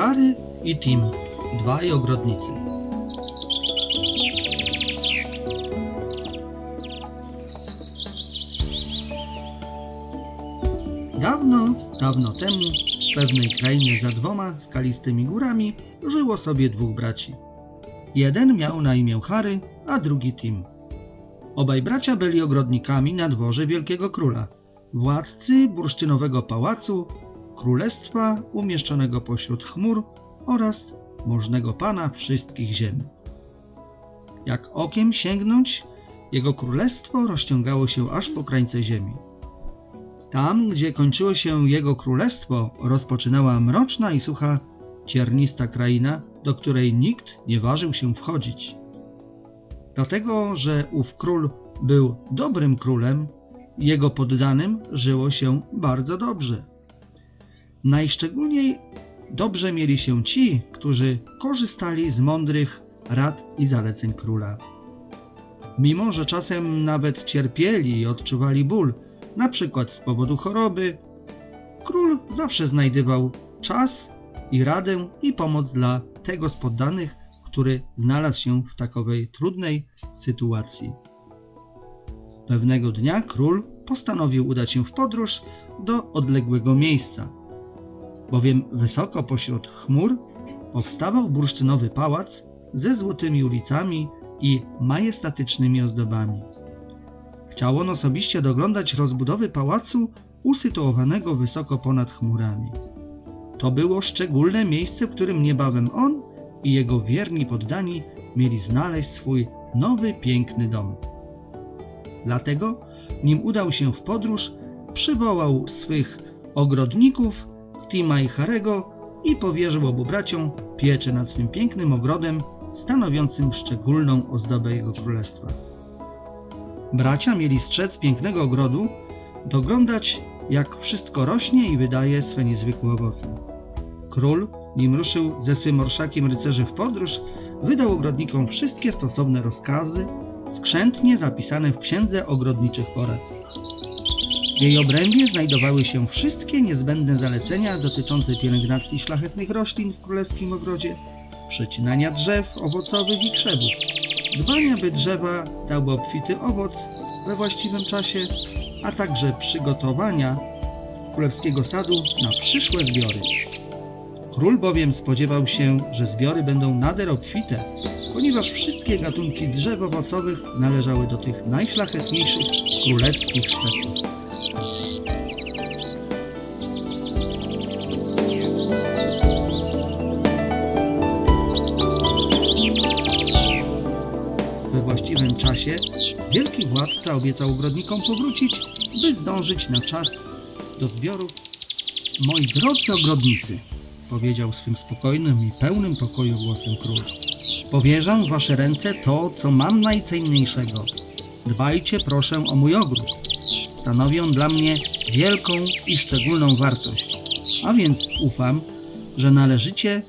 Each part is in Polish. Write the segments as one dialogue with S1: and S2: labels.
S1: Harry i Tim, dwaj ogrodnicy. Dawno, dawno temu, w pewnej krainie za dwoma skalistymi górami, żyło sobie dwóch braci. Jeden miał na imię Harry, a drugi Tim. Obaj bracia byli ogrodnikami na dworze Wielkiego Króla, władcy bursztynowego pałacu, królestwa umieszczonego pośród chmur oraz możnego pana wszystkich ziem. Jak okiem sięgnąć, jego królestwo rozciągało się aż po krańce ziemi. Tam, gdzie kończyło się jego królestwo, rozpoczynała mroczna i sucha, ciernista kraina, do której nikt nie ważył się wchodzić. Dlatego, że ów król był dobrym królem, jego poddanym żyło się bardzo dobrze. Najszczególniej dobrze mieli się ci, którzy korzystali z mądrych rad i zaleceń króla. Mimo, że czasem nawet cierpieli i odczuwali ból, na przykład z powodu choroby, król zawsze znajdywał czas i radę i pomoc dla tego z poddanych, który znalazł się w takowej trudnej sytuacji. Pewnego dnia król postanowił udać się w podróż do odległego miejsca, bowiem wysoko pośród chmur powstawał bursztynowy pałac ze złotymi ulicami i majestatycznymi ozdobami. Chciał on osobiście doglądać rozbudowy pałacu usytuowanego wysoko ponad chmurami. To było szczególne miejsce, w którym niebawem on i jego wierni poddani mieli znaleźć swój nowy, piękny dom. Dlatego, nim udał się w podróż, przywołał swych ogrodników, Tima i Harego i powierzył obu braciom pieczę nad swym pięknym ogrodem, stanowiącym szczególną ozdobę jego królestwa. Bracia mieli strzec pięknego ogrodu, doglądać jak wszystko rośnie i wydaje swe niezwykłe owoce. Król, nim ruszył ze swym orszakiem rycerzy w podróż, wydał ogrodnikom wszystkie stosowne rozkazy, skrzętnie zapisane w księdze ogrodniczych porad. W jej obrębie znajdowały się wszystkie niezbędne zalecenia dotyczące pielęgnacji szlachetnych roślin w królewskim ogrodzie, przecinania drzew owocowych i krzewów, dbania by drzewa dały obfity owoc we właściwym czasie, a także przygotowania królewskiego sadu na przyszłe zbiory. Król bowiem spodziewał się, że zbiory będą nader obfite, ponieważ wszystkie gatunki drzew owocowych należały do tych najszlachetniejszych królewskich szczytów. We właściwym czasie wielki władca obiecał ogrodnikom powrócić, by zdążyć na czas do zbiorów. Moi drodzy ogrodnicy, powiedział swym spokojnym i pełnym pokoju głosem król. Powierzam w wasze ręce to, co mam najcenniejszego. Dbajcie proszę o mój ogród. Stanowi on dla mnie wielką i szczególną wartość. A więc ufam, że należycie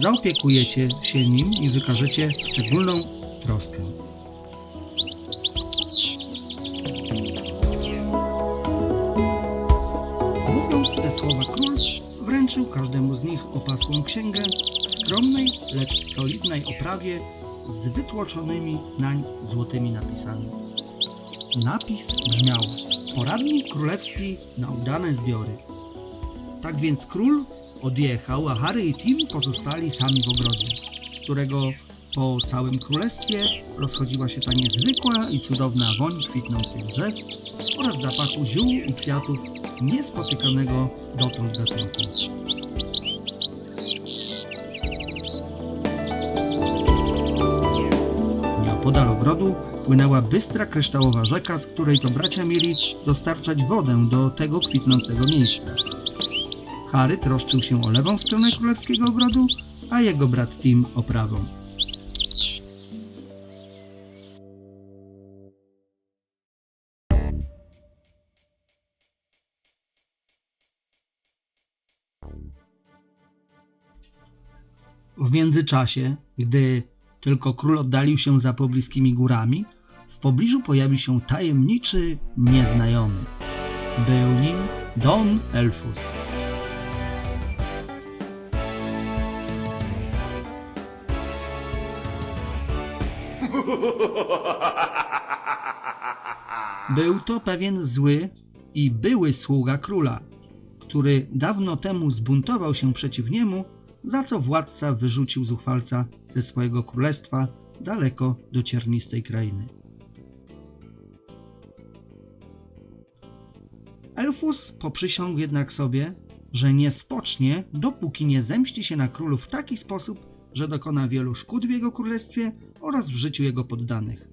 S1: zaopiekujecie się nim i wykażecie szczególną troskę. Mówiąc te słowa król wręczył każdemu z nich opasłą księgę w skromnej, lecz solidnej oprawie z wytłoczonymi nań złotymi napisami. Napis brzmiał Poradnik królewski na udane zbiory. Tak więc król odjechał, a Harry i Tim pozostali sami w ogrodzie, którego po całym królestwie rozchodziła się ta niezwykła i cudowna woń kwitnących drzew oraz zapachu ziół i kwiatów niespotykanego dotąd gatunku. Nieopodal ogrodu płynęła bystra kryształowa rzeka, z której to bracia mieli dostarczać wodę do tego kwitnącego miejsca. Harry troszczył się o lewą stronę królewskiego ogrodu, a jego brat Tim o prawą. W międzyczasie, gdy tylko król oddalił się za pobliskimi górami. W pobliżu pojawił się tajemniczy nieznajomy. Był nim Don Elfus. Był to pewien zły i były sługa króla, który dawno temu zbuntował się przeciw niemu za co władca wyrzucił zuchwalca ze swojego królestwa daleko do ciernistej krainy. Elfus poprzysiągł jednak sobie, że nie spocznie, dopóki nie zemści się na królu w taki sposób, że dokona wielu szkód w jego królestwie oraz w życiu jego poddanych.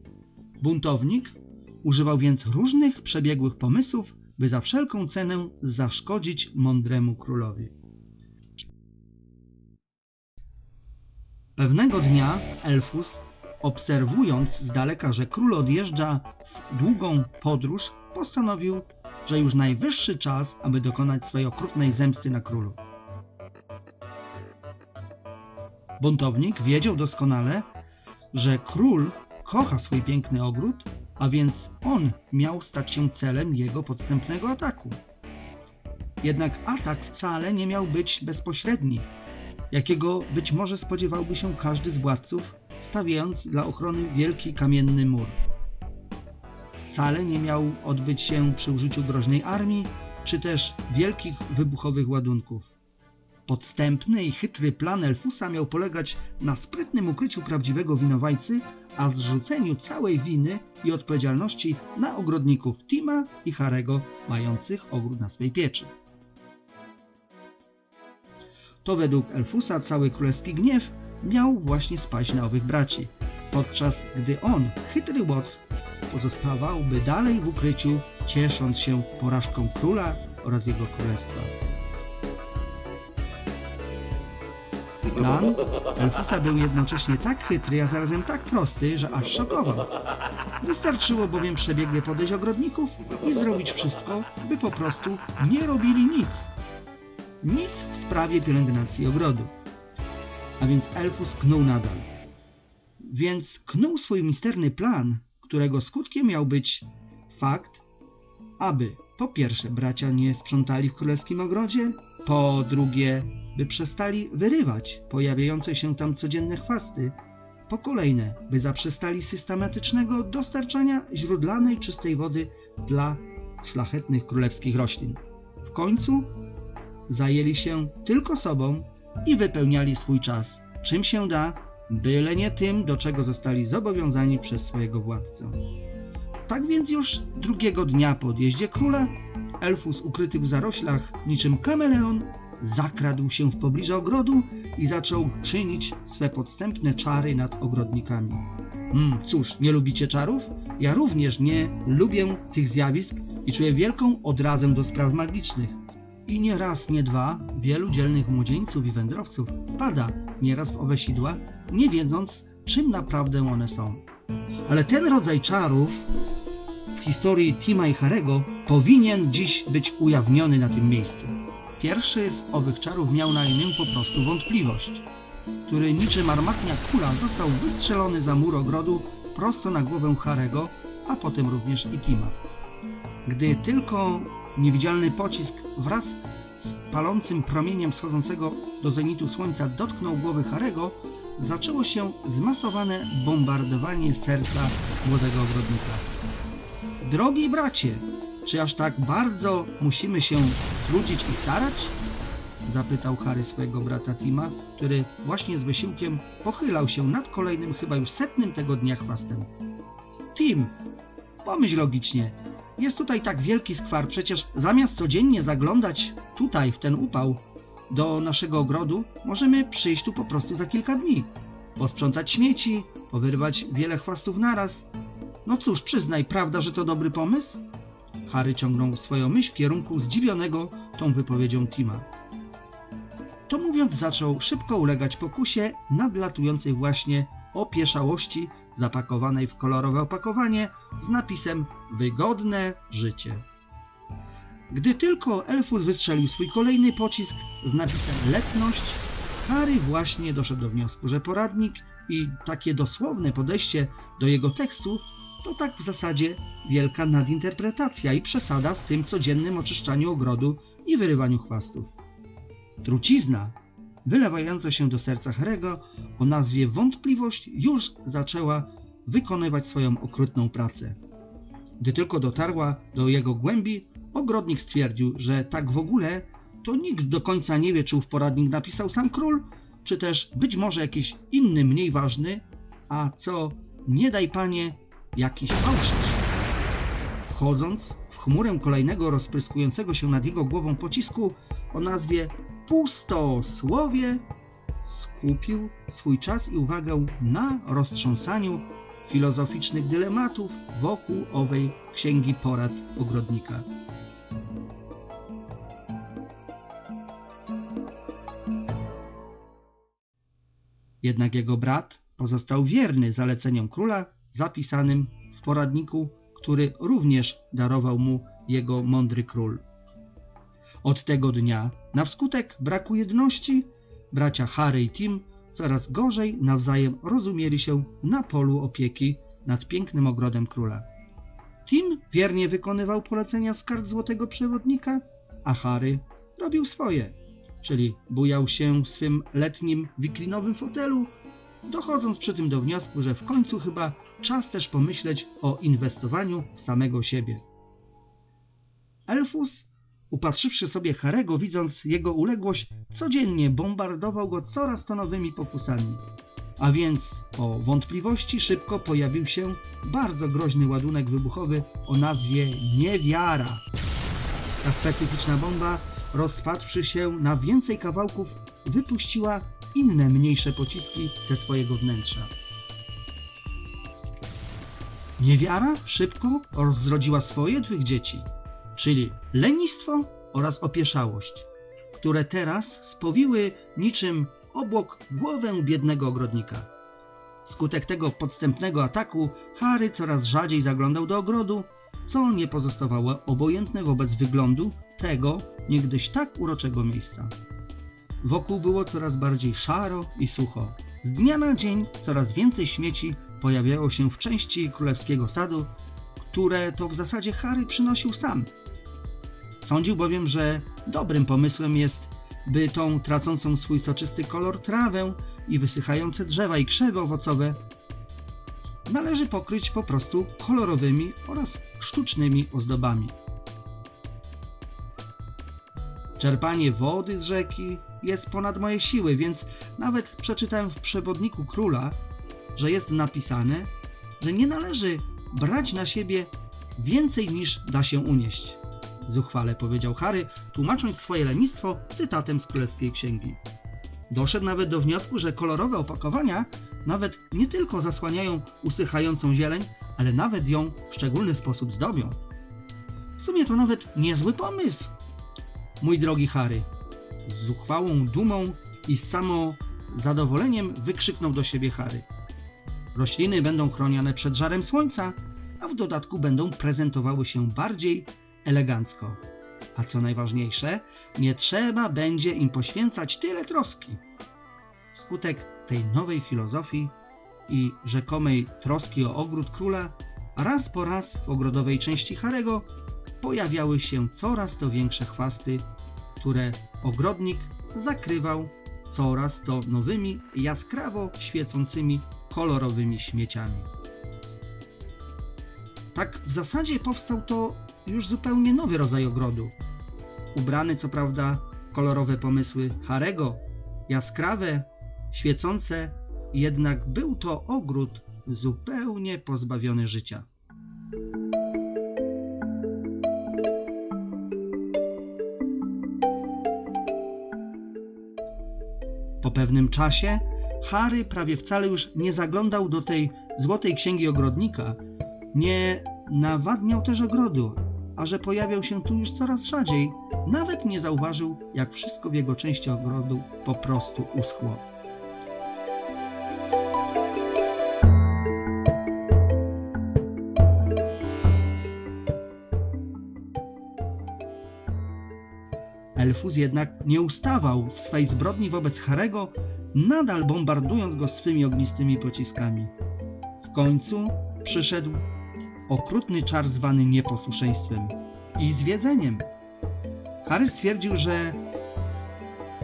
S1: Buntownik używał więc różnych przebiegłych pomysłów, by za wszelką cenę zaszkodzić mądremu królowi. Pewnego dnia Elfus, obserwując z daleka, że król odjeżdża w długą podróż, postanowił, że już najwyższy czas, aby dokonać swojej okrutnej zemsty na królu. Buntownik wiedział doskonale, że król kocha swój piękny ogród, a więc on miał stać się celem jego podstępnego ataku. Jednak atak wcale nie miał być bezpośredni, jakiego być może spodziewałby się każdy z władców, stawiając dla ochrony wielki kamienny mur. Wcale nie miał odbyć się przy użyciu groźnej armii, czy też wielkich wybuchowych ładunków. Podstępny i chytry plan Elfusa miał polegać na sprytnym ukryciu prawdziwego winowajcy, a zrzuceniu całej winy i odpowiedzialności na ogrodników Tima i Harego, mających ogród na swej pieczy. To według Elfusa cały królewski gniew miał właśnie spaść na owych braci, podczas gdy on, chytry łotr, pozostawałby dalej w ukryciu, ciesząc się porażką króla oraz jego królestwa. Plan Elfusa był jednocześnie tak chytry, a zarazem tak prosty, że aż szokował. Wystarczyło bowiem przebiegnie podejść ogrodników i zrobić wszystko, by po prostu nie robili nic. Nic w sprawie pielęgnacji ogrodu. A więc Elfus knuł nadal. Więc knuł swój misterny plan, którego skutkiem miał być fakt, aby po pierwsze bracia nie sprzątali w królewskim ogrodzie, po drugie, by przestali wyrywać pojawiające się tam codzienne chwasty, po kolejne, by zaprzestali systematycznego dostarczania źródlanej czystej wody dla szlachetnych królewskich roślin. W końcu zajęli się tylko sobą i wypełniali swój czas, czym się da, byle nie tym, do czego zostali zobowiązani przez swojego władcę. Tak więc już drugiego dnia po odjeździe króla, Elfus ukryty w zaroślach, niczym kameleon, zakradł się w pobliże ogrodu i zaczął czynić swe podstępne czary nad ogrodnikami. Hmm, cóż, nie lubicie czarów? Ja również nie lubię tych zjawisk i czuję wielką odrazę do spraw magicznych. I nie raz, nie dwa, wielu dzielnych młodzieńców i wędrowców pada nieraz w owe sidła, nie wiedząc, czym naprawdę one są. Ale ten rodzaj czarów w historii Tima i Harego powinien dziś być ujawniony na tym miejscu. Pierwszy z owych czarów miał na imię po prostu wątpliwość, który niczym armatnia kula został wystrzelony za mur ogrodu prosto na głowę Harego, a potem również i Tima. Gdy tylko niewidzialny pocisk wraz palącym promieniem wschodzącego do zenitu słońca dotknął głowy Harego, zaczęło się zmasowane bombardowanie serca młodego ogrodnika. Drogi bracie, czy aż tak bardzo musimy się trudzić i starać? Zapytał Harry swojego brata Tima, który właśnie z wysiłkiem pochylał się nad kolejnym, chyba już setnym tego dnia chwastem. Tim, pomyśl logicznie. Jest tutaj tak wielki skwar, przecież zamiast codziennie zaglądać tutaj w ten upał do naszego ogrodu, możemy przyjść tu po prostu za kilka dni. Posprzątać śmieci, powyrywać wiele chwastów naraz. No cóż, przyznaj, prawda, że to dobry pomysł? Harry ciągnął swoją myśl w kierunku zdziwionego tą wypowiedzią Tima. To mówiąc, zaczął szybko ulegać pokusie nadlatującej właśnie opieszałości zapakowanej w kolorowe opakowanie z napisem Wygodne życie. Gdy tylko Elfus wystrzelił swój kolejny pocisk z napisem Letność, Harry właśnie doszedł do wniosku, że poradnik i takie dosłowne podejście do jego tekstu to tak w zasadzie wielka nadinterpretacja i przesada w tym codziennym oczyszczaniu ogrodu i wyrywaniu chwastów. Trucizna, wylewająca się do serca Harego o nazwie wątpliwość, już zaczęła wykonywać swoją okrutną pracę. Gdy tylko dotarła do jego głębi, ogrodnik stwierdził, że tak w ogóle to nikt do końca nie wie, czy ów poradnik napisał sam król, czy też być może jakiś inny, mniej ważny, a co nie daj panie, jakiś fałszerz. Wchodząc w chmurę kolejnego rozpryskującego się nad jego głową pocisku o nazwie Pustosłowie, skupił swój czas i uwagę na roztrząsaniu filozoficznych dylematów wokół owej księgi porad ogrodnika. Jednak jego brat pozostał wierny zaleceniom króla zapisanym w poradniku, który również darował mu jego mądry król. Od tego dnia, na wskutek braku jedności, bracia Harry i Tim coraz gorzej nawzajem rozumieli się na polu opieki nad pięknym ogrodem króla. Tim wiernie wykonywał polecenia z kart Złotego Przewodnika, a Harry robił swoje, czyli bujał się w swym letnim wiklinowym fotelu, dochodząc przy tym do wniosku, że w końcu chyba czas też pomyśleć o inwestowaniu w samego siebie. Elfus, upatrzywszy sobie Harego, widząc jego uległość, codziennie bombardował go coraz to nowymi pokusami. A więc po wątpliwości szybko pojawił się bardzo groźny ładunek wybuchowy o nazwie Niewiara. Ta specyficzna bomba, rozpadłszy się na więcej kawałków, wypuściła inne mniejsze pociski ze swojego wnętrza. Niewiara szybko rozrodziła swoje dwych dzieci, czyli lenistwo oraz opieszałość, które teraz spowiły niczym obłok głowę biednego ogrodnika. Skutek tego podstępnego ataku Harry coraz rzadziej zaglądał do ogrodu, co nie pozostawało obojętne wobec wyglądu tego niegdyś tak uroczego miejsca. Wokół było coraz bardziej szaro i sucho. Z dnia na dzień coraz więcej śmieci pojawiało się w części królewskiego sadu, które to w zasadzie Harry przynosił sam. Sądził bowiem, że dobrym pomysłem jest, by tą tracącą swój soczysty kolor trawę i wysychające drzewa i krzewy owocowe należy pokryć po prostu kolorowymi oraz sztucznymi ozdobami. Czerpanie wody z rzeki jest ponad moje siły, więc nawet przeczytałem w przewodniku króla, że jest napisane, że nie należy brać na siebie więcej niż da się unieść. Zuchwale powiedział Harry, tłumacząc swoje lenistwo cytatem z królewskiej księgi. Doszedł nawet do wniosku, że kolorowe opakowania nawet nie tylko zasłaniają usychającą zieleń, ale nawet ją w szczególny sposób zdobią. W sumie to nawet niezły pomysł. Mój drogi Harry, z zuchwałą dumą i samo zadowoleniem wykrzyknął do siebie Harry. Rośliny będą chronione przed żarem słońca, a w dodatku będą prezentowały się bardziej elegancko. A co najważniejsze, nie trzeba będzie im poświęcać tyle troski. Wskutek tej nowej filozofii i rzekomej troski o ogród króla, raz po raz w ogrodowej części Harego pojawiały się coraz to większe chwasty, które ogrodnik zakrywał coraz to nowymi, jaskrawo świecącymi, kolorowymi śmieciami. Tak w zasadzie powstał to już zupełnie nowy rodzaj ogrodu. Ubrany co prawda w kolorowe pomysły Harego, jaskrawe, świecące, jednak był to ogród zupełnie pozbawiony życia. Po pewnym czasie Harry prawie wcale już nie zaglądał do tej złotej księgi ogrodnika, nie nawadniał też ogrodu, a że pojawiał się tu już coraz rzadziej, nawet nie zauważył, jak wszystko w jego części ogrodu po prostu uschło. Elfus jednak nie ustawał w swej zbrodni wobec Harego, nadal bombardując go swymi ognistymi pociskami. W końcu przyszedł okrutny czar zwany nieposłuszeństwem i zwiedzeniem. Harry stwierdził, że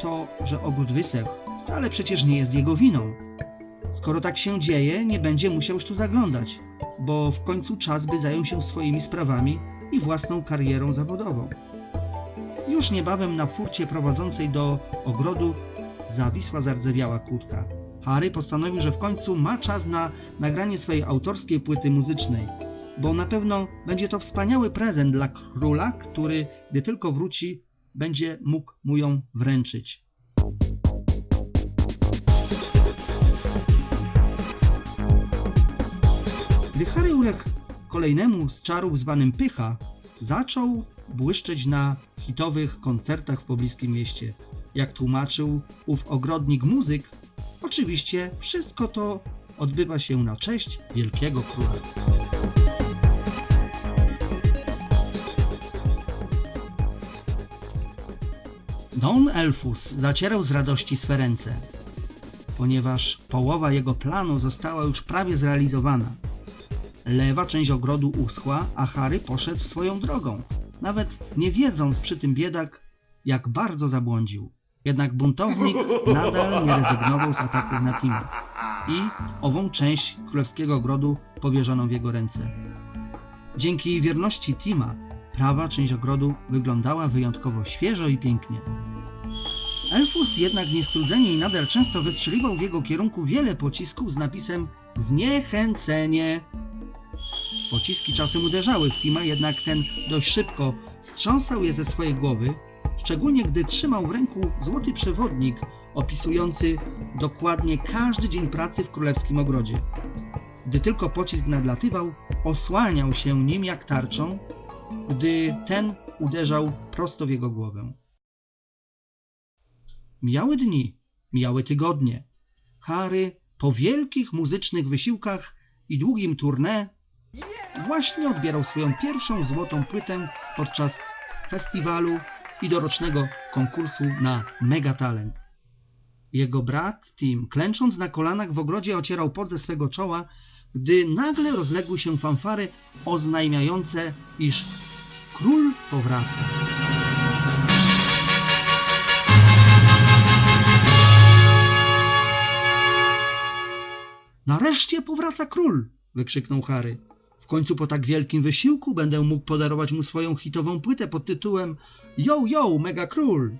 S1: to, że ogród wysechł, wcale przecież nie jest jego winą. Skoro tak się dzieje, nie będzie musiał już tu zaglądać, bo w końcu czas by zajął się swoimi sprawami i własną karierą zawodową. Już niebawem na furcie prowadzącej do ogrodu zawisła zardzewiała kłódka. Harry postanowił, że w końcu ma czas na nagranie swojej autorskiej płyty muzycznej, bo na pewno będzie to wspaniały prezent dla króla, który, gdy tylko wróci, będzie mógł mu ją wręczyć. Gdy Harry uległ kolejnemu z czarów zwanym Pycha, zaczął błyszczeć na hitowych koncertach w pobliskim mieście. Jak tłumaczył ów ogrodnik muzyk, oczywiście wszystko to odbywa się na cześć wielkiego króla. Don Elfus zacierał z radości swe ręce, ponieważ połowa jego planu została już prawie zrealizowana. Lewa część ogrodu uschła, a Harry poszedł swoją drogą, nawet nie wiedząc przy tym biedak, jak bardzo zabłądził. Jednak buntownik nadal nie rezygnował z ataków na Tima i ową część królewskiego ogrodu powierzono w jego ręce. Dzięki wierności Tima prawa część ogrodu wyglądała wyjątkowo świeżo i pięknie. Elfus jednak niestrudzenie i nadal często wystrzeliwał w jego kierunku wiele pocisków z napisem Zniechęcenie. Pociski czasem uderzały w Tima, jednak ten dość szybko strząsał je ze swojej głowy, szczególnie gdy trzymał w ręku złoty przewodnik opisujący dokładnie każdy dzień pracy w królewskim ogrodzie. Gdy tylko pocisk nadlatywał, osłaniał się nim jak tarczą, gdy ten uderzał prosto w jego głowę. Mijały dni, mijały tygodnie. Harry po wielkich muzycznych wysiłkach i długim tournée właśnie odbierał swoją pierwszą złotą płytę podczas festiwalu i dorocznego konkursu na Megatalent. Jego brat Tim, klęcząc na kolanach w ogrodzie, ocierał pot ze swego czoła, gdy nagle rozległy się fanfary oznajmiające, iż król powraca. Nareszcie powraca król! wykrzyknął Harry. W końcu po tak wielkim wysiłku będę mógł podarować mu swoją hitową płytę pod tytułem Yo Yo Mega Król.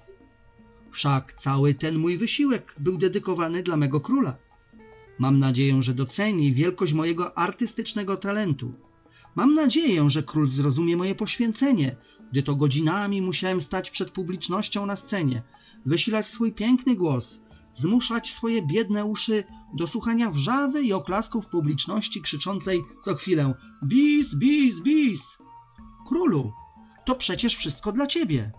S1: Wszak cały ten mój wysiłek był dedykowany dla mego króla. Mam nadzieję, że doceni wielkość mojego artystycznego talentu. Mam nadzieję, że król zrozumie moje poświęcenie, gdy to godzinami musiałem stać przed publicznością na scenie, wysilać swój piękny głos, zmuszać swoje biedne uszy do słuchania wrzawy i oklasków publiczności krzyczącej co chwilę bis, bis, bis. Królu, to przecież wszystko dla ciebie.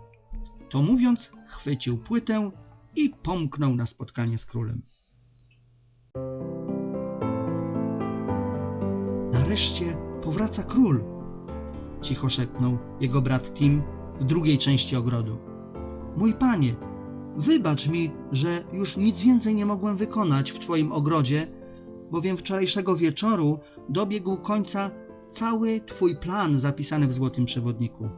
S1: To mówiąc, chwycił płytę i pomknął na spotkanie z królem. Nareszcie powraca król, cicho szepnął jego brat Tim w drugiej części ogrodu. Mój panie, wybacz mi, że już nic więcej nie mogłem wykonać w twoim ogrodzie, bowiem wczorajszego wieczoru dobiegł końca cały twój plan zapisany w złotym przewodniku.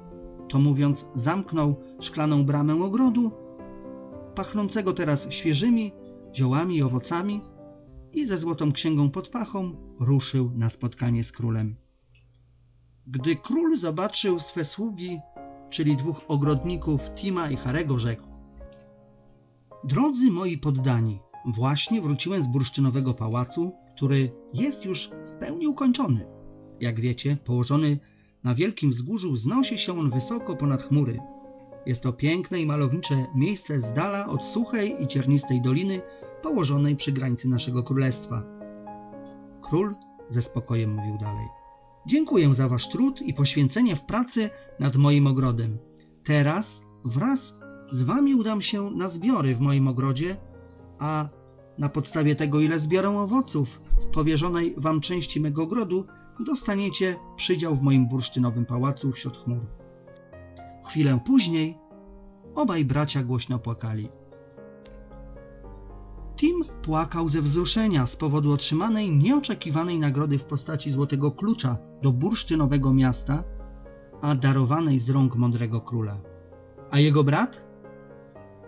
S1: To mówiąc, zamknął szklaną bramę ogrodu, pachnącego teraz świeżymi ziołami i owocami i ze złotą księgą pod pachą ruszył na spotkanie z królem. Gdy król zobaczył swe sługi, czyli dwóch ogrodników Tima i Harego, rzekł Drodzy moi poddani, właśnie wróciłem z bursztynowego pałacu, który jest już w pełni ukończony. Jak wiecie, położony na wielkim wzgórzu wznosi się on wysoko ponad chmury. Jest to piękne i malownicze miejsce z dala od suchej i ciernistej doliny położonej przy granicy naszego królestwa. Król ze spokojem mówił dalej. Dziękuję za wasz trud i poświęcenie w pracy nad moim ogrodem. Teraz wraz z wami udam się na zbiory w moim ogrodzie, a na podstawie tego, ile zbiorę owoców w powierzonej wam części mego ogrodu, dostaniecie przydział w moim bursztynowym pałacu wśród chmur. Chwilę później obaj bracia głośno płakali. Tim płakał ze wzruszenia z powodu otrzymanej nieoczekiwanej nagrody w postaci złotego klucza do bursztynowego miasta, a darowanej z rąk mądrego króla. A jego brat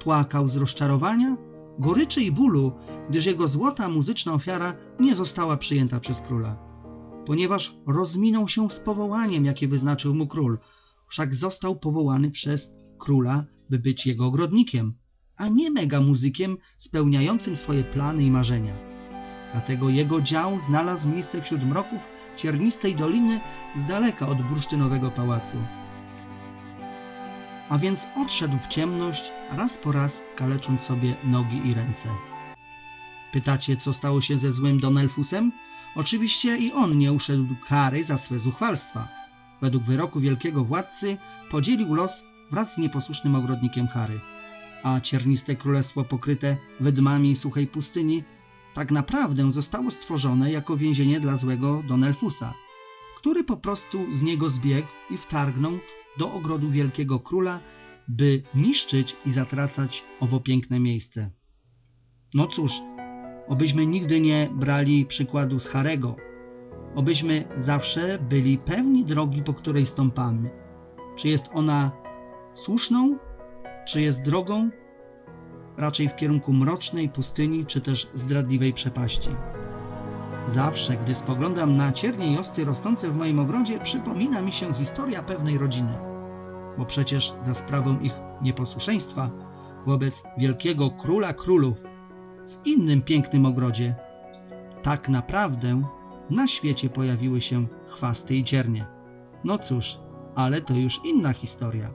S1: płakał z rozczarowania, goryczy i bólu, gdyż jego złota muzyczna ofiara nie została przyjęta przez króla. Ponieważ rozminął się z powołaniem, jakie wyznaczył mu król, wszak został powołany przez króla, by być jego ogrodnikiem, a nie mega muzykiem spełniającym swoje plany i marzenia. Dlatego jego dział znalazł miejsce wśród mroków ciernistej doliny z daleka od bursztynowego pałacu. A więc odszedł w ciemność, raz po raz kalecząc sobie nogi i ręce. Pytacie, co stało się ze złym Donelfusem? Oczywiście i on nie uszedł kary za swe zuchwalstwa. Według wyroku wielkiego władcy podzielił los wraz z nieposłusznym ogrodnikiem Harry. A cierniste królestwo pokryte wydmami suchej pustyni tak naprawdę zostało stworzone jako więzienie dla złego Donelfusa, który po prostu z niego zbiegł i wtargnął do ogrodu wielkiego króla, by niszczyć i zatracać owo piękne miejsce. No cóż, obyśmy nigdy nie brali przykładu z Harego, obyśmy zawsze byli pewni drogi, po której stąpamy. Czy jest ona słuszną, czy jest drogą raczej w kierunku mrocznej pustyni, czy też zdradliwej przepaści. Zawsze, gdy spoglądam na ciernie i osty rosnące w moim ogrodzie, przypomina mi się historia pewnej rodziny. Bo przecież za sprawą ich nieposłuszeństwa wobec wielkiego króla królów w innym pięknym ogrodzie, tak naprawdę na świecie pojawiły się chwasty i ciernie. No cóż, ale to już inna historia.